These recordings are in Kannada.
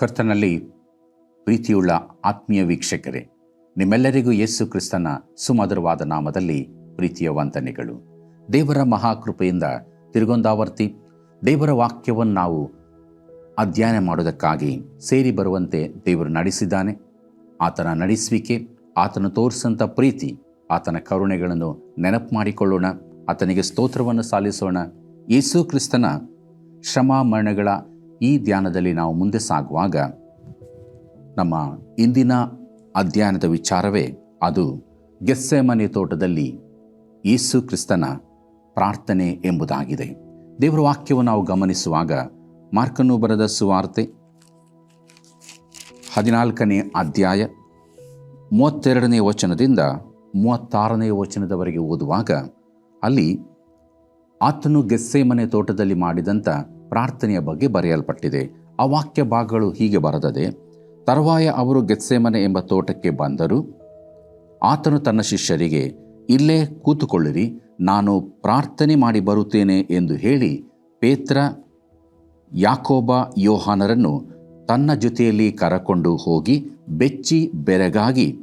ಕರ್ತನಲ್ಲಿ ಪ್ರೀತಿಯುಳ್ಳ ಆತ್ಮೀಯ ವೀಕ್ಷಕರೇ, ನಿಮ್ಮೆಲ್ಲರಿಗೂ ಯೇಸು ಕ್ರಿಸ್ತನ ಸುಮಧುರವಾದ ನಾಮದಲ್ಲಿ ಪ್ರೀತಿಯ ವಂದನೆಗಳು. ದೇವರ ಮಹಾಕೃಪೆಯಿಂದ ತಿರುಗೊಂದಾವರ್ತಿ ದೇವರ ವಾಕ್ಯವನ್ನು ನಾವು ಅಧ್ಯಯನ ಮಾಡೋದಕ್ಕಾಗಿ ಸೇರಿ ಬರುವಂತೆ ದೇವರು ನಡೆಸಿದ್ದಾನೆ. ಆತನ ನಡೆಸುವಿಕೆ, ಆತನು ತೋರಿಸಂಥ ಪ್ರೀತಿ, ಆತನ ಕರುಣೆಗಳನ್ನು ನೆನಪು ಮಾಡಿಕೊಳ್ಳೋಣ ಆತನಿಗೆ ಸ್ತೋತ್ರವನ್ನು ಸಾಲಿಸೋಣ. ಯೇಸು ಕ್ರಿಸ್ತನ ಶ್ರಮ ಮರಣಗಳ ಈ ಧ್ಯಾನದಲ್ಲಿ ನಾವು ಮುಂದೆ ಸಾಗುವಾಗ ನಮ್ಮ ಇಂದಿನ ಅಧ್ಯಯನದ ವಿಚಾರವೇ ಅದು ಗೆಸ್ಸೆಮನೆ ತೋಟದಲ್ಲಿ ಯೇಸು ಕ್ರಿಸ್ತನ ಪ್ರಾರ್ಥನೆ ಎಂಬುದಾಗಿದೆ. ದೇವರ ವಾಕ್ಯವನ್ನು ನಾವು ಗಮನಿಸುವಾಗ ಮಾರ್ಕನು ಬರೆದ ಸುವಾರ್ತೆ ಹದಿನಾಲ್ಕನೇ ಅಧ್ಯಾಯ ಮೂವತ್ತೆರಡನೇ ವಚನದಿಂದ ಮೂವತ್ತಾರನೇ ವಚನದವರೆಗೆ ಓದುವಾಗ ಅಲ್ಲಿ ಆತನು ಗೆಸ್ಸೆ ಮನೆ ತೋಟದಲ್ಲಿ ಮಾಡಿದಂಥ ಪ್ರಾರ್ಥನೆಯ ಬಗ್ಗೆ ಬರೆಯಲ್ಪಟ್ಟಿದೆ. ಆ ವಾಕ್ಯ ಭಾಗಗಳು ಹೀಗೆ ಬರೆದದೆ, ತರುವಾಯ ಅವರು ಗೆತ್ಸೆಮನೆ ಎಂಬ ತೋಟಕ್ಕೆ ಬಂದರು. ಆತನು ತನ್ನ ಶಿಷ್ಯರಿಗೆ, ಇಲ್ಲೇ ಕೂತುಕೊಳ್ಳಿರಿ, ನಾನು ಪ್ರಾರ್ಥನೆ ಮಾಡಿ ಬರುತ್ತೇನೆ ಎಂದು ಹೇಳಿ ಪೇತ್ರ, ಯಾಕೋಬ, ಯೋಹಾನರನ್ನು ತನ್ನ ಜೊತೆಯಲ್ಲಿ ಕರಕೊಂಡು ಹೋಗಿ ಬೆಚ್ಚಿ ಬೆರಗಾಗಿ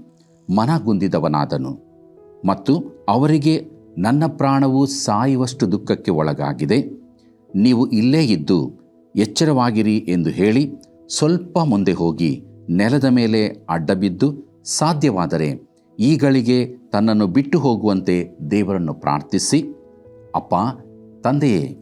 ಮನಗುಂದಿದವನಾದನು. ಮತ್ತು ಅವರಿಗೆ, ನನ್ನ ಪ್ರಾಣವು ಸಾಯುವಷ್ಟು ದುಃಖಕ್ಕೆ ಒಳಗಾಗಿದೆ. ನೀವು ಇಲ್ಲೇ ಇದ್ದು ಎಚ್ಚರವಾಗಿರಿ ಎಂದು ಹೇಳಿ ಸ್ವಲ್ಪ ಮುಂದೆ ಹೋಗಿ ನೆಲದ ಮೇಲೆ ಅಡ್ಡಬಿದ್ದು ಸಾಧ್ಯವಾದರೆ ಈಗಳಿಗೆ ತನ್ನನ್ನು ಬಿಟ್ಟು ಹೋಗುವಂತೆ ದೇವರನ್ನು ಪ್ರಾರ್ಥಿಸಿ, ಅಪ್ಪ, ತಂದೆಯೇ,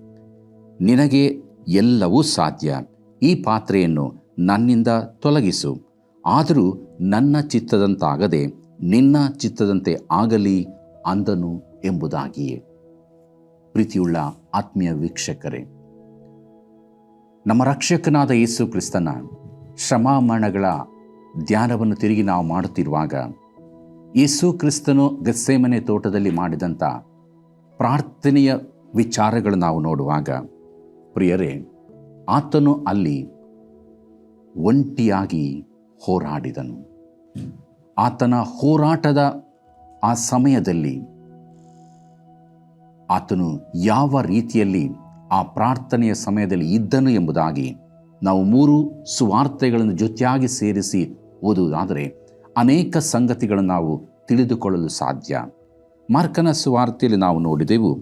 ನಿನಗೆ ಎಲ್ಲವೂ ಸಾಧ್ಯ. ಈ ಪಾತ್ರೆಯನ್ನು ನನ್ನಿಂದ ತೊಲಗಿಸು. ಆದರೂ ನನ್ನ ಚಿತ್ತದಂತಾಗದೆ ನಿನ್ನ ಚಿತ್ತದಂತೆ ಆಗಲಿ ಅಂದನು ಎಂಬುದಾಗಿಯೇ. ಪ್ರೀತಿಯುಳ್ಳ ಆತ್ಮೀಯ ವೀಕ್ಷಕರೇ, ನಮ್ಮ ರಕ್ಷಕನಾದ ಯೇಸು ಕ್ರಿಸ್ತನ ಶ್ರಮ ಮರಣಗಳ ಧ್ಯಾನವನ್ನು ತಿರುಗಿ ನಾವು ಮಾಡುತ್ತಿರುವಾಗ, ಯೇಸು ಕ್ರಿಸ್ತನು ಗಸ್ಸೆಮನೆ ತೋಟದಲ್ಲಿ ಮಾಡಿದಂಥ ಪ್ರಾರ್ಥನೆಯ ವಿಚಾರಗಳು ನಾವು ನೋಡುವಾಗ, ಪ್ರಿಯರೇ, ಆತನು ಅಲ್ಲಿ ಒಂಟಿಯಾಗಿ ಹೋರಾಡಿದನು. ಆತನ ಹೋರಾಟದ ಆ ಸಮಯದಲ್ಲಿ ಆತನು ಯಾವ ರೀತಿಯಲ್ಲಿ ಆ ಪ್ರಾರ್ಥನೆಯ ಸಮಯದಲ್ಲಿ ಇದ್ದನು ಎಂಬುದಾಗಿ ನಾವು ಮೂರು ಸುವಾರ್ತೆಗಳನ್ನು ಜೊತೆಯಾಗಿ ಸೇರಿಸಿ ಓದುವುದಾದರೆ ಅನೇಕ ಸಂಗತಿಗಳನ್ನು ನಾವು ತಿಳಿದುಕೊಳ್ಳಲು ಸಾಧ್ಯ. ಮಾರ್ಕನ ಸುವಾರ್ತೆಯಲ್ಲಿ ನಾವು ನೋಡಿದೆವು,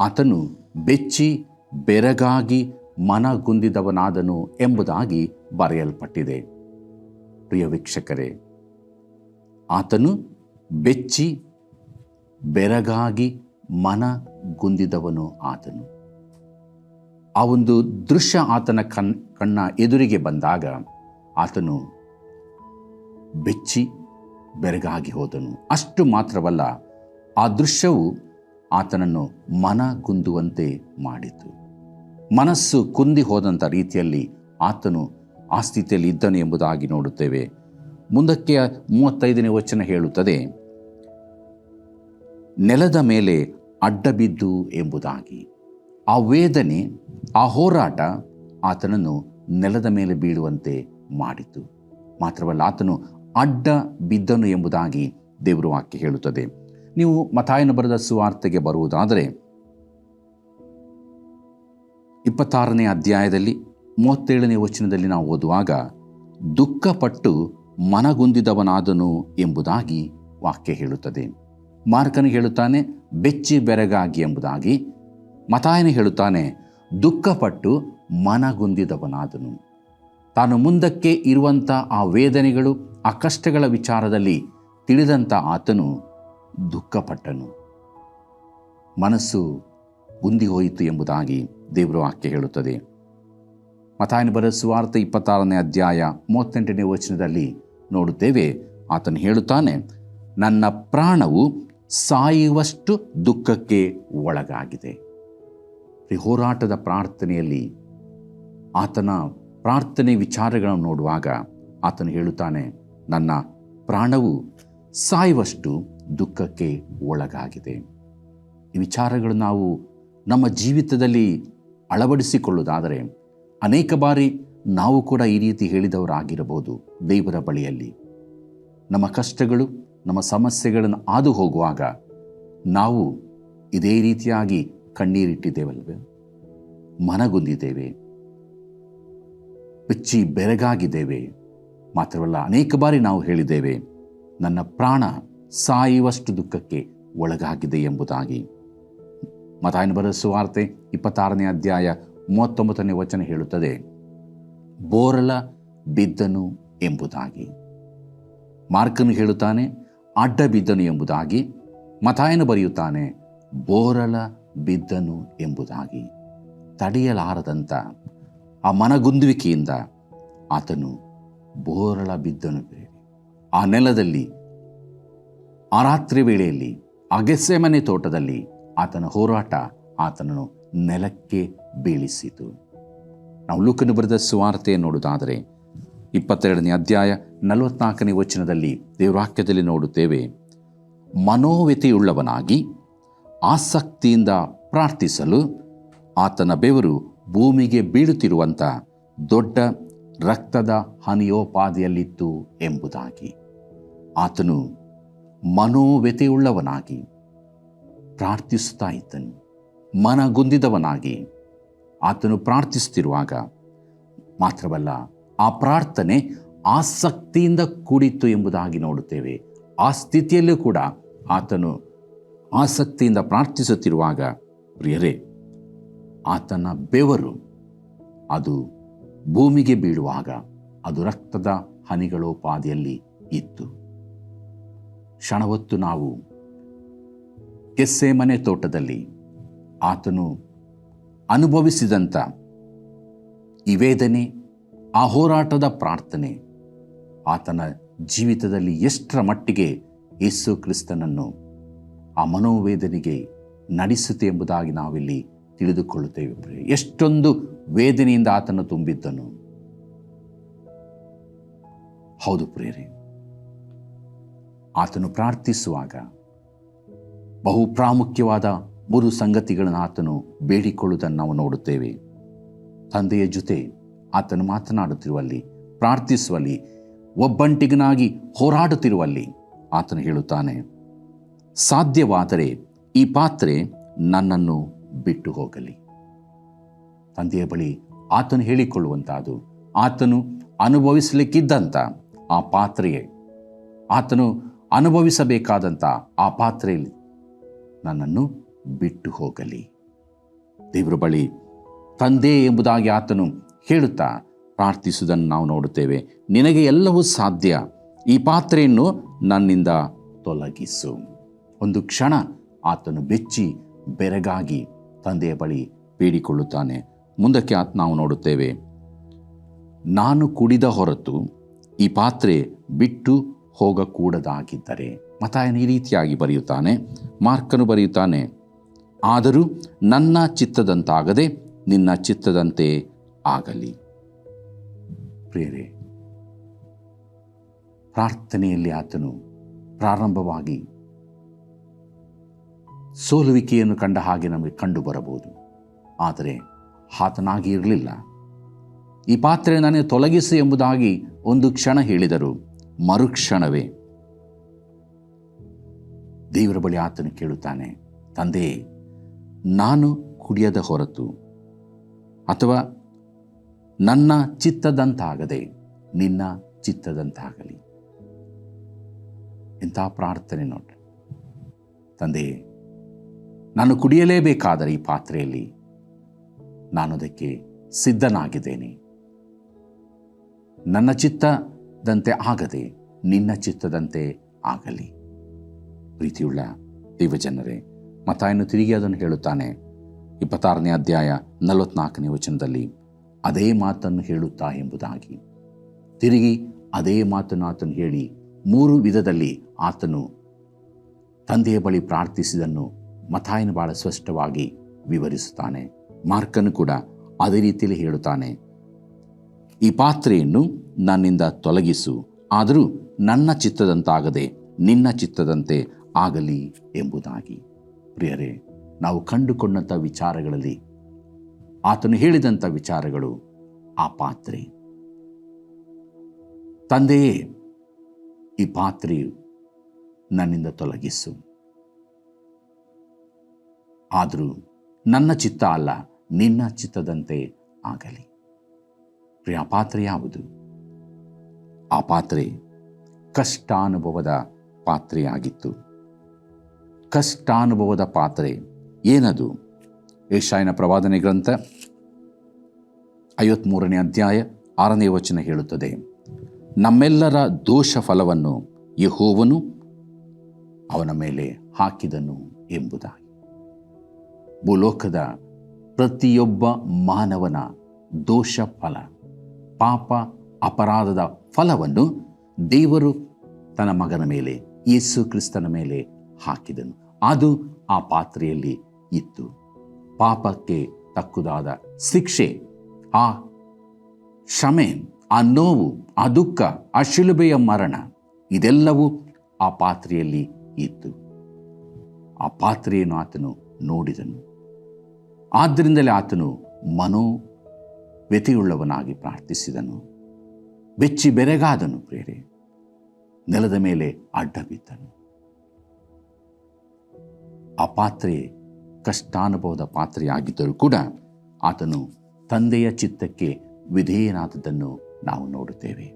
ಆತನು ಬೆಚ್ಚಿ ಬೆರಗಾಗಿ ಮನಗುಂದಿದವನಾದನು ಎಂಬುದಾಗಿ ಬರೆಯಲ್ಪಟ್ಟಿದೆ. ಪ್ರಿಯ ವೀಕ್ಷಕರೇ, ಆತನು ಬೆಚ್ಚಿ ಬೆರಗಾಗಿ ಮನಗುಂದಿದವನು ಆತನು. ಆ ಒಂದು ದೃಶ್ಯ ಆತನ ಕಣ್, ಕಣ್ಣ ಎದುರಿಗೆ ಬಂದಾಗ ಆತನು ಬೆಚ್ಚಿ ಬೆರಗಾಗಿ ಹೋದನು. ಅಷ್ಟು ಮಾತ್ರವಲ್ಲ, ಆ ದೃಶ್ಯವು ಆತನನ್ನು ಮನಗುಂದುವಂತೆ ಮಾಡಿತು. ಮನಸ್ಸು ಕುಂದಿ ಹೋದಂಥ ರೀತಿಯಲ್ಲಿ ಆತನು ಆ ಸ್ಥಿತಿಯಲ್ಲಿ ಇದ್ದನು ಎಂಬುದಾಗಿ ನೋಡುತ್ತೇವೆ. ಮುಂದಕ್ಕೆ ಮೂವತ್ತೈದನೇ ವಚನ ಹೇಳುತ್ತದೆ ನೆಲದ ಮೇಲೆ ಅಡ್ಡಬಿದ್ದು ಎಂಬುದಾಗಿ. ಆ ವೇದನೆ, ಆ ಹೋರಾಟ ಆತನನ್ನು ನೆಲದ ಮೇಲೆ ಬೀಳುವಂತೆ ಮಾಡಿತು. ಮಾತ್ರವಲ್ಲ, ಆತನು ಅಡ್ಡ ಬಿದ್ದನು ಎಂಬುದಾಗಿ ದೇವರು ವಾಕ್ಯ ಹೇಳುತ್ತದೆ. ನೀವು ಮತಾಯನ ಬರೆದ ಸುವಾರ್ತೆಗೆ ಬರುವುದಾದರೆ, ಇಪ್ಪತ್ತಾರನೇ ಅಧ್ಯಾಯದಲ್ಲಿ, ಮೂವತ್ತೇಳನೇ ವಚನದಲ್ಲಿ ನಾವು ಓದುವಾಗ, ದುಃಖಪಟ್ಟು ಮನಗುಂದಿದವನಾದನು ಎಂಬುದಾಗಿ ವಾಕ್ಯ ಹೇಳುತ್ತದೆ. ಮಾರ್ಕನು ಹೇಳುತ್ತಾನೆ, ಬೆಚ್ಚಿ ಬೆರಗಾಗಿ ಎಂಬುದಾಗಿ. ಮತಾಯನ ಹೇಳುತ್ತಾನೆ, ದುಃಖಪಟ್ಟು ಮನಗುಂದಿದವನಾದನು. ತಾನು ಮುಂದಕ್ಕೆ ಇರುವಂಥ ಆ ವೇದನೆಗಳು, ಆ ಕಷ್ಟಗಳ ವಿಚಾರದಲ್ಲಿ ತಿಳಿದಂಥ ಆತನು ದುಃಖಪಟ್ಟನು. ಮನಸ್ಸು ಗುಂದಿ ಹೋಯಿತು ಎಂಬುದಾಗಿ ದೇವರು ವಾಕ್ಯ ಹೇಳುತ್ತದೆ. ಮತಾಯನ ಬರ ಸುವಾರ್ಥ ಇಪ್ಪತ್ತಾರನೇ ಅಧ್ಯಾಯ ಮೂವತ್ತೆಂಟನೇ ವಚನದಲ್ಲಿ ನೋಡುತ್ತೇವೆ, ಆತನು ಹೇಳುತ್ತಾನೆ, ನನ್ನ ಪ್ರಾಣವು ಸಾಯುವಷ್ಟು ದುಃಖಕ್ಕೆ ಒಳಗಾಗಿದೆ. ಈ ಹೋರಾಟದ ಪ್ರಾರ್ಥನೆಯಲ್ಲಿ ಆತನ ಪ್ರಾರ್ಥನೆ ವಿಚಾರಗಳನ್ನು ನೋಡುವಾಗ ಆತನು ಹೇಳುತ್ತಾನೆ, ನನ್ನ ಪ್ರಾಣವು ಸಾಯುವಷ್ಟು ದುಃಖಕ್ಕೆ ಒಳಗಾಗಿದೆ. ಈ ವಿಚಾರಗಳು ನಾವು ನಮ್ಮ ಜೀವಿತದಲ್ಲಿ ಅಳವಡಿಸಿಕೊಳ್ಳುವುದಾದರೆ ಅನೇಕ ಬಾರಿ ನಾವು ಕೂಡ ಈ ರೀತಿ ಹೇಳಿದವರಾಗಿರಬಹುದು ದೇವರ ಬಳಿಯಲ್ಲಿ. ನಮ್ಮ ಕಷ್ಟಗಳು ನಮ್ಮ ಸಮಸ್ಯೆಗಳನ್ನು ಹಾದು ಹೋಗುವಾಗ ನಾವು ಇದೇ ರೀತಿಯಾಗಿ ಕಣ್ಣೀರಿಟ್ಟಿದ್ದೇವಲ್ವೇ ಮನಗುಂದಿದ್ದೇವೆ. ಬೆಚ್ಚಿ ಬೆರಗಾಗಿದ್ದೇವೆ. ಮಾತ್ರವಲ್ಲ, ಅನೇಕ ಬಾರಿ ನಾವು ಹೇಳಿದ್ದೇವೆ, ನನ್ನ ಪ್ರಾಣ ಸಾಯುವಷ್ಟು ದುಃಖಕ್ಕೆ ಒಳಗಾಗಿದೆ ಎಂಬುದಾಗಿ. ಮತಾಯನ ಬರೆದ ಸುವಾರ್ತೆ ಇಪ್ಪತ್ತಾರನೇ ಅಧ್ಯಾಯ ಮೂವತ್ತೊಂಬತ್ತನೇ ವಚನ ಹೇಳುತ್ತದೆ, ಬೋರಲ ಬಿದ್ದನು ಎಂಬುದಾಗಿ. ಮಾರ್ಕನು ಹೇಳುತ್ತಾನೆ ಅಡ್ಡ ಬಿದ್ದನು ಎಂಬುದಾಗಿ ಮತಾಯನ ಬರೆಯುತ್ತಾನೆ, ಬೋರಲ ಬಿದ್ದನು ಎಂಬುದಾಗಿ ತಡೆಯಲಾರದಂಥ ಆ ಮನಗುಂದುವಿಕೆಯಿಂದ ಆತನು ಬೋರಳ ಬಿದ್ದನು ಆ ನೆಲದಲ್ಲಿ, ಆ ರಾತ್ರಿ ವೇಳೆಯಲ್ಲಿ ಅಗೆಸೆಮನೆ ತೋಟದಲ್ಲಿ ಆತನ ಹೋರಾಟ ಆತನನ್ನು ನೆಲಕ್ಕೆ ಬೀಳಿಸಿತು. ನಾವು ಲೂಕನು ಬರೆದ ಸುವಾರ್ತೆ ನೋಡುವುದಾದರೆ ಇಪ್ಪತ್ತೆರಡನೇ ಅಧ್ಯಾಯ ನಲವತ್ನಾಲ್ಕನೇ ವಚನದಲ್ಲಿ ದೇವರಾಕ್ಯದಲ್ಲಿ ನೋಡುತ್ತೇವೆ. ಮನೋವ್ಯತೆಯುಳ್ಳವನಾಗಿ ಆಸಕ್ತಿಯಿಂದ ಪ್ರಾರ್ಥಿಸಲು ಆತನ ಬೆವರು ಭೂಮಿಗೆ ಬೀಳುತ್ತಿರುವಂಥ ದೊಡ್ಡ ರಕ್ತದ ಹನಿಯೋಪಾದಿಯಲ್ಲಿತ್ತು ಎಂಬುದಾಗಿ. ಆತನು ಮನೋವ್ಯತೆಯುಳ್ಳವನಾಗಿ ಪ್ರಾರ್ಥಿಸುತ್ತಾ ಇದ್ದನು. ಮನಗುಂದಿದವನಾಗಿ ಆತನು ಪ್ರಾರ್ಥಿಸುತ್ತಿರುವಾಗ ಮಾತ್ರವಲ್ಲ ಆ ಪ್ರಾರ್ಥನೆ ಆಸಕ್ತಿಯಿಂದ ಕೂಡಿತ್ತು ಎಂಬುದಾಗಿ ನೋಡುತ್ತೇವೆ. ಆ ಸ್ಥಿತಿಯಲ್ಲೂ ಕೂಡ ಆತನು ಆಸಕ್ತಿಯಿಂದ ಪ್ರಾರ್ಥಿಸುತ್ತಿರುವಾಗ, ಪ್ರಿಯರೇ, ಆತನ ಬೆವರು ಅದು ಭೂಮಿಗೆ ಬೀಳುವಾಗ, ಅದು ರಕ್ತದ ಹನಿಗಳೋಪಾದಿಯಲ್ಲಿ ಇತ್ತು. ಕ್ಷಣವತ್ತು ನಾವು ಕೆಸ್ಸೆ ಮನೆ ತೋಟದಲ್ಲಿ ಆತನು ಅನುಭವಿಸಿದಂಥ ಈ ವೇದನೆ ಆ ಹೋರಾಟದ ಪ್ರಾರ್ಥನೆ ಆತನ ಜೀವಿತದಲ್ಲಿ ಎಷ್ಟರ ಮಟ್ಟಿಗೆ ಯೇಸು ಕ್ರಿಸ್ತನನ್ನು ಆ ಮನೋವೇದನೆಗೆ ನಡೆಸುತ್ತೆ ಎಂಬುದಾಗಿ ನಾವಿಲ್ಲಿ ತಿಳಿದುಕೊಳ್ಳುತ್ತೇವೆ. ಎಷ್ಟೊಂದು ವೇದನೆಯಿಂದ ಆತನು ತುಂಬಿದ್ದನು. ಹೌದು ಪ್ರೇರೆ ಆತನು ಪ್ರಾರ್ಥಿಸುವಾಗ ಬಹು ಪ್ರಾಮುಖ್ಯವಾದ ಮೂರು ಸಂಗತಿಗಳನ್ನು ಆತನು ಬೇಡಿಕೊಳ್ಳುವುದನ್ನು ನಾವು ನೋಡುತ್ತೇವೆ. ತಂದೆಯ ಜೊತೆ ಆತನು ಮಾತನಾಡುತ್ತಿರುವಲ್ಲಿ, ಪ್ರಾರ್ಥಿಸುವಲ್ಲಿ, ಒಬ್ಬಂಟಿಗನಾಗಿ ಹೋರಾಡುತ್ತಿರುವಲ್ಲಿ ಆತನು ಹೇಳುತ್ತಾನೆ, ಸಾಧ್ಯವಾದರೆ ಈ ಪಾತ್ರೆ ನನ್ನನ್ನು ಬಿಟ್ಟು ಹೋಗಲಿ. ತಂದೆಯ ಬಳಿ ಆತನು ಹೇಳಿಕೊಳ್ಳುವಂಥದ್ದು ಆತನು ಅನುಭವಿಸಲಿಕ್ಕಿದ್ದಂಥ ಆ ಪಾತ್ರೆಯೇ, ಆತನು ಅನುಭವಿಸಬೇಕಾದಂಥ ಆ ಪಾತ್ರೆಯಲ್ಲಿ ನನ್ನನ್ನು ಬಿಟ್ಟು ಹೋಗಲಿ. ದೇವರ ಬಳಿ ತಂದೆ ಎಂಬುದಾಗಿ ಆತನು ಹೇಳುತ್ತಾ ಪ್ರಾರ್ಥಿಸುವುದನ್ನು ನಾವು ನೋಡುತ್ತೇವೆ. ನಿನಗೆ ಎಲ್ಲವೂ ಸಾಧ್ಯ. ಈ ಪಾತ್ರೆಯನ್ನು ನನ್ನಿಂದ ತೊಲಗಿಸು. ಒಂದು ಕ್ಷಣ ಆತನು ಬೆಚ್ಚಿ, ಬೆರಗಾಗಿ ತಂದೆಯ ಬಳಿ ಬೇಡಿಕೊಳ್ಳುತ್ತಾನೆ. ಮುಂದಕ್ಕೆ ಆತ, ನಾವು ನೋಡುತ್ತೇವೆ. ನಾನು ಕುಡಿದ ಹೊರತು ಈ ಪಾತ್ರೆ ಬಿಟ್ಟು ಹೋಗಕೂಡದಾಗಿದ್ದರೆ. ಮತಾಯನ ಈ ರೀತಿಯಾಗಿ ಬರೆಯುತ್ತಾನೆ. ಮಾರ್ಕನು ಬರೆಯುತ್ತಾನೆ, ಆದರೂ ನನ್ನ ಚಿತ್ತದಂತಾಗದೆ ನಿನ್ನ ಚಿತ್ತದಂತೆ ಆಗಲಿ. ಪ್ರಿಯರೇ, ಪ್ರಾರ್ಥನೆಯಲ್ಲಿ ಆತನು ಪ್ರಾರಂಭವಾಗಿ ಸೋಲುವಿಕೆಯನ್ನು ಕಂಡ ಹಾಗೆ ನಮಗೆ ಕಂಡು ಬರಬಹುದು. ಆದರೆ ಆತನಾಗಿ ಇರಲಿಲ್ಲ. ಈ ಪಾತ್ರೆ ನನಗೆ ತೊಲಗಿಸು ಎಂಬುದಾಗಿ ಒಂದು ಕ್ಷಣ ಹೇಳಿದರು. ಮರುಕ್ಷಣವೇ. ದೇವರ ಬಳಿ ಆತನು ಕೇಳುತ್ತಾನೆ, ತಂದೆ, ನಾನು ಕುಡಿಯದ ಹೊರತು ಅಥವಾ ನನ್ನ ಚಿತ್ತದಂತಾಗದೆ ನಿನ್ನ ಚಿತ್ತದಂತಾಗಲಿ. ಇಂಥ ಪ್ರಾರ್ಥನೆ ನೋಡ್ರಿ. ತಂದೆ, ನಾನು ಕುಡಿಯಲೇಬೇಕಾದರೆ ಈ ಪಾತ್ರೆಯಲ್ಲಿ ನಾನು ಅದಕ್ಕೆ ಸಿದ್ಧನಾಗಿದ್ದೇನೆ. ನನ್ನ ಚಿತ್ತದಂತೆ ಆಗದೆ ನಿನ್ನ ಚಿತ್ತದಂತೆ ಆಗಲಿ. ಪ್ರೀತಿಯುಳ್ಳ ದೇವಜನರೇ ಮತ್ತಾಯನ್ನು ತಿರುಗಿ ಅದನ್ನು ಹೇಳುತ್ತಾನೆ. ಇಪ್ಪತ್ತಾರನೇ ಅಧ್ಯಾಯ ನಲವತ್ನಾಲ್ಕನೇ ವಚನದಲ್ಲಿ ಅದೇ ಮಾತನ್ನು ಹೇಳುತ್ತಾ ಎಂಬುದಾಗಿ. ತಿರುಗಿ ಅದೇ ಮಾತನ್ನು ಆತನು ಹೇಳಿ ಮೂರು ವಿಧದಲ್ಲಿ ಆತನು ತಂದೆಯ ಬಳಿ ಪ್ರಾರ್ಥಿಸಿದನ್ನು ಮತಾಯನ ಬಹಳ ಸ್ಪಷ್ಟವಾಗಿ ವಿವರಿಸುತ್ತಾನೆ. ಮಾರ್ಕನು ಕೂಡ ಅದೇ ರೀತಿಯಲ್ಲಿ ಹೇಳುತ್ತಾನೆ. ಈ ಪಾತ್ರೆಯನ್ನು ನನ್ನಿಂದ ತೊಲಗಿಸು, ಆದರೂ ನನ್ನ ಚಿತ್ತದಂತಾಗದೆ ನಿನ್ನ ಚಿತ್ತದಂತೆ ಆಗಲಿ ಎಂಬುದಾಗಿ. ಪ್ರಿಯರೇ, ನಾವು ಕಂಡುಕೊಂಡಂಥ ವಿಚಾರಗಳಲ್ಲಿ ಆತನು ಹೇಳಿದಂಥ ವಿಚಾರಗಳು ಆ ಪಾತ್ರೆ. ತಂದೆಯೇ, ಈ ಪಾತ್ರೆಯು ನನ್ನಿಂದ ತೊಲಗಿಸು. ಆದರೂ ನನ್ನ ಚಿತ್ತ ಅಲ್ಲ, ನಿನ್ನ ಚಿತ್ತದಂತೆ ಆಗಲಿ. ಪ್ರಿಯ ಪಾತ್ರೆ ಯಾವುದು? ಆ ಪಾತ್ರೆ ಕಷ್ಟಾನುಭವದ ಪಾತ್ರೆಯಾಗಿತ್ತು. ಕಷ್ಟಾನುಭವದ ಪಾತ್ರೆ ಏನದು? ಏಷಾಯನ ಪ್ರವಾದನೆ ಗ್ರಂಥ ಐವತ್ಮೂರನೇ ಅಧ್ಯಾಯ ಆರನೇ ವಚನ ಹೇಳುತ್ತದೆ, ನಮ್ಮೆಲ್ಲರ ದೋಷ ಫಲವನ್ನು ಯಹೋವನು ಅವನ ಮೇಲೆ ಹಾಕಿದನು ಎಂಬುದಾಗಿ. ಭೂಲೋಕದ ಪ್ರತಿಯೊಬ್ಬ ಮಾನವನ ದೋಷ ಫಲ ಪಾಪ, ಅಪರಾಧದ ಫಲವನ್ನು ದೇವರು ತನ್ನ ಮಗನ ಮೇಲೆ, ಯೇಸು ಕ್ರಿಸ್ತನ ಮೇಲೆ ಹಾಕಿದನು. ಅದು ಆ ಪಾತ್ರೆಯಲ್ಲಿ ಇತ್ತು. ಪಾಪಕ್ಕೆ ತಕ್ಕುದಾದ ಶಿಕ್ಷೆ, ಆ ಶ್ರಮೆ ಆ ನೋವು, ಆ ದುಃಖ, ಆ ಶಿಲುಬೆಯ ಮರಣ, ಇದೆಲ್ಲವೂ ಆ ಪಾತ್ರೆಯಲ್ಲಿ ಇತ್ತು. ಆ ಪಾತ್ರೆಯನ್ನು ಆತನು ನೋಡಿದನು. ಆದ್ದರಿಂದಲೇ ಆತನು ಮನೋ ವ್ಯತಿಯುಳ್ಳವನಾಗಿ ಪ್ರಾರ್ಥಿಸಿದನು. ಬೆಚ್ಚಿ ಬೆರೆಗಾದನು ಪ್ರೇರೆ ನೆಲದ ಮೇಲೆ ಅಡ್ಡ ಬಿದ್ದನು ಆ ಪಾತ್ರೆ ಕಷ್ಟಾನುಭವದ ಪಾತ್ರೆಯಾಗಿದ್ದರೂ ಕೂಡ ಆತನು ತಂದೆಯ ಚಿತ್ತಕ್ಕೆ ವಿಧೇಯನಾದದ್ದನ್ನು ನಾವು ನೋಡುತ್ತೇವೆ.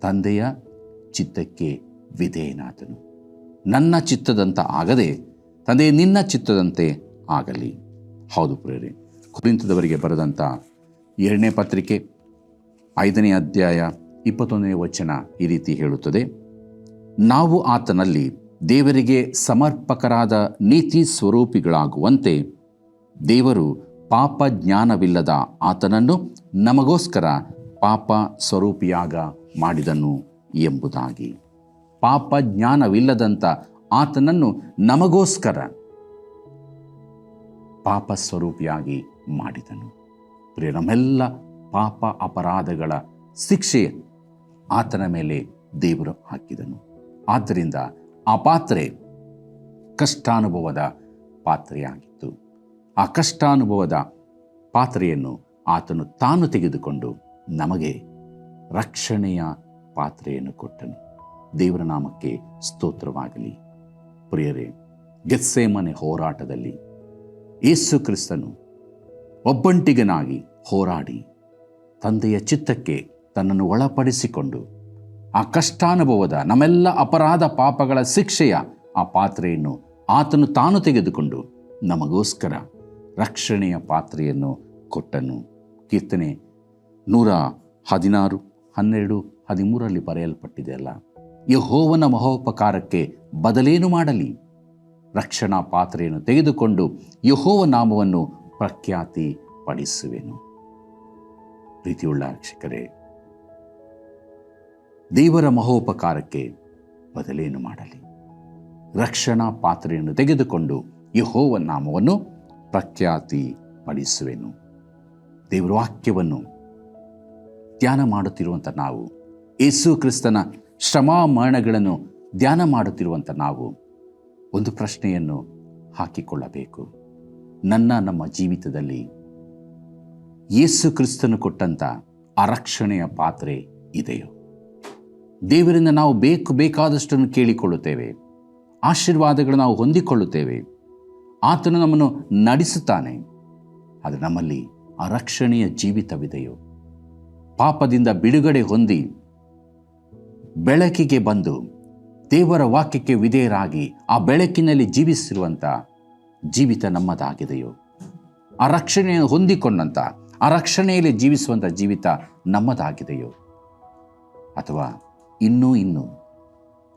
ತಂದೆಯ ಚಿತ್ತಕ್ಕೆ ವಿಧೇಯನಾದನು. ನನ್ನ ಚಿತ್ತದಂತ ಆಗದೆ ತಂದೆ ನಿನ್ನ ಚಿತ್ತದಂತೆ ಆಗಲಿ. ಹೌದು ಪ್ರೇರಿ ಕುರಿತದವರಿಗೆ ಬರೆದಂಥ ಎರಡನೇ ಪತ್ರಿಕೆ ಐದನೇ ಅಧ್ಯಾಯ ಇಪ್ಪತ್ತೊಂದನೇ ವಚನ ಈ ರೀತಿ ಹೇಳುತ್ತದೆ. ನಾವು ಆತನಲ್ಲಿ ದೇವರಿಗೆ ಸಮರ್ಪಕರಾದ ನೀತಿ ಸ್ವರೂಪಿಗಳಾಗುವಂತೆ ದೇವರು ಪಾಪ ಜ್ಞಾನವಿಲ್ಲದ ಆತನನ್ನು ನಮಗೋಸ್ಕರ ಪಾಪ ಸ್ವರೂಪಿಯಾಗ ಮಾಡಿದನು ಎಂಬುದಾಗಿ. ಪಾಪ ಜ್ಞಾನವಿಲ್ಲದಂಥ ಆತನನ್ನು ನಮಗೋಸ್ಕರ ಪಾಪ ಸ್ವರೂಪಿಯಾಗಿ ಮಾಡಿದನು. ನಮ್ಮೆಲ್ಲ ಪಾಪ ಅಪರಾಧಗಳ ಶಿಕ್ಷೆ ಆತನ ಮೇಲೆ ದೇವರು ಹಾಕಿದನು. ಆದ್ದರಿಂದ ಆ ಪಾತ್ರೆ ಕಷ್ಟಾನುಭವದ ಪಾತ್ರೆಯಾಗಿತ್ತು. ಆ ಕಷ್ಟಾನುಭವದ ಪಾತ್ರೆಯನ್ನು ಆತನು ತಾನು ತೆಗೆದುಕೊಂಡು ನಮಗೆ ರಕ್ಷಣೆಯ ಪಾತ್ರೆಯನ್ನು ಕೊಟ್ಟನು. ದೇವರ ನಾಮಕ್ಕೆ ಸ್ತೋತ್ರವಾಗಲಿ. ಪ್ರಿಯರೇ, ಗೆತ್ಸೇಮನೆ ಹೋರಾಟದಲ್ಲಿ ಯೇಸು ಕ್ರಿಸ್ತನು ಒಬ್ಬಂಟಿಗನಾಗಿ ಹೋರಾಡಿ, ತಂದೆಯ ಚಿತ್ತಕ್ಕೆ ತನ್ನನ್ನು ಒಳಪಡಿಸಿಕೊಂಡು ಆ ಕಷ್ಟಾನುಭವದ ನಮ್ಮೆಲ್ಲ ಅಪರಾಧ ಪಾಪಗಳ ಶಿಕ್ಷೆಯ ಆ ಪಾತ್ರೆಯನ್ನು ಆತನು ತಾನು ತೆಗೆದುಕೊಂಡು ನಮಗೋಸ್ಕರ ರಕ್ಷಣೆಯ ಪಾತ್ರೆಯನ್ನು ಕೊಟ್ಟನು. ಕೀರ್ತನೆ ನೂರ ಹದಿನಾರು, ಹನ್ನೆರಡು, ಹದಿಮೂರರಲ್ಲಿ ಬರೆಯಲ್ಪಟ್ಟಿದೆ ಅಲ್ಲ, ಯಹೋವನ ಮಹೋಪಕಾರಕ್ಕೆ ಬದಲೇನು ಮಾಡಲಿ? ರಕ್ಷಣಾ ಪಾತ್ರೆಯನ್ನು ತೆಗೆದುಕೊಂಡು ಯಹೋವ ನಾಮವನ್ನು ಪ್ರಖ್ಯಾತಿ ಪಡಿಸುವೆನು ಪ್ರೀತಿಯುಳ್ಳ ಶಿಕ್ಷಕರೇ ದೇವರ ಮಹೋಪಕಾರಕ್ಕೆ ಬದಲೇನು ಮಾಡಲಿ? ರಕ್ಷಣಾ ಪಾತ್ರೆಯನ್ನು ತೆಗೆದುಕೊಂಡು ಯಹೋವ ನಾಮವನ್ನು ಪ್ರಖ್ಯಾತಿ ಪಡಿಸುವೆನು. ದೇವರ ವಾಕ್ಯವನ್ನು ಧ್ಯಾನ ಮಾಡುತ್ತಿರುವಂಥ ನಾವು, ಯೇಸು ಕ್ರಿಸ್ತನ ಶ್ರಮ ಮರಣಗಳನ್ನು ಧ್ಯಾನ ಮಾಡುತ್ತಿರುವಂಥ ನಾವು ಒಂದು ಪ್ರಶ್ನೆಯನ್ನು ಹಾಕಿಕೊಳ್ಳಬೇಕು. ನನ್ನ, ನಮ್ಮ ಜೀವಿತದಲ್ಲಿ ಯೇಸು ಕ್ರಿಸ್ತನು ಕೊಟ್ಟಂಥ ಆ ರಕ್ಷಣೆಯ ಪಾತ್ರೆ ಇದೆಯೋ? ದೇವರಿಂದ ನಾವು ಬೇಕು ಬೇಕಾದಷ್ಟನ್ನು ಕೇಳಿಕೊಳ್ಳುತ್ತೇವೆ. ಆಶೀರ್ವಾದಗಳು ನಾವು ಹೊಂದಿಕೊಳ್ಳುತ್ತೇವೆ. ಆತನು ನಮ್ಮನ್ನು ನಡೆಸುತ್ತಾನೆ. ಆದರೆ ನಮ್ಮಲ್ಲಿ ಆ ರಕ್ಷಣೆಯ ಜೀವಿತವಿದೆಯೋ? ಪಾಪದಿಂದ ಬಿಡುಗಡೆ ಹೊಂದಿ ಬೆಳಕಿಗೆ ಬಂದು ದೇವರ ವಾಕ್ಯಕ್ಕೆ ವಿಧೇಯರಾಗಿ ಆ ಬೆಳಕಿನಲ್ಲಿ ಜೀವಿಸಿರುವಂಥ ಜೀವಿತ ನಮ್ಮದಾಗಿದೆಯೋ? ಆ ರಕ್ಷಣೆಯನ್ನು ಹೊಂದಿಕೊಂಡಂಥ ಆ ರಕ್ಷಣೆಯಲ್ಲಿ ಜೀವಿಸುವಂಥ ಜೀವಿತ ನಮ್ಮದಾಗಿದೆಯೋ? ಅಥವಾ ಇನ್ನೂ ಇನ್ನೂ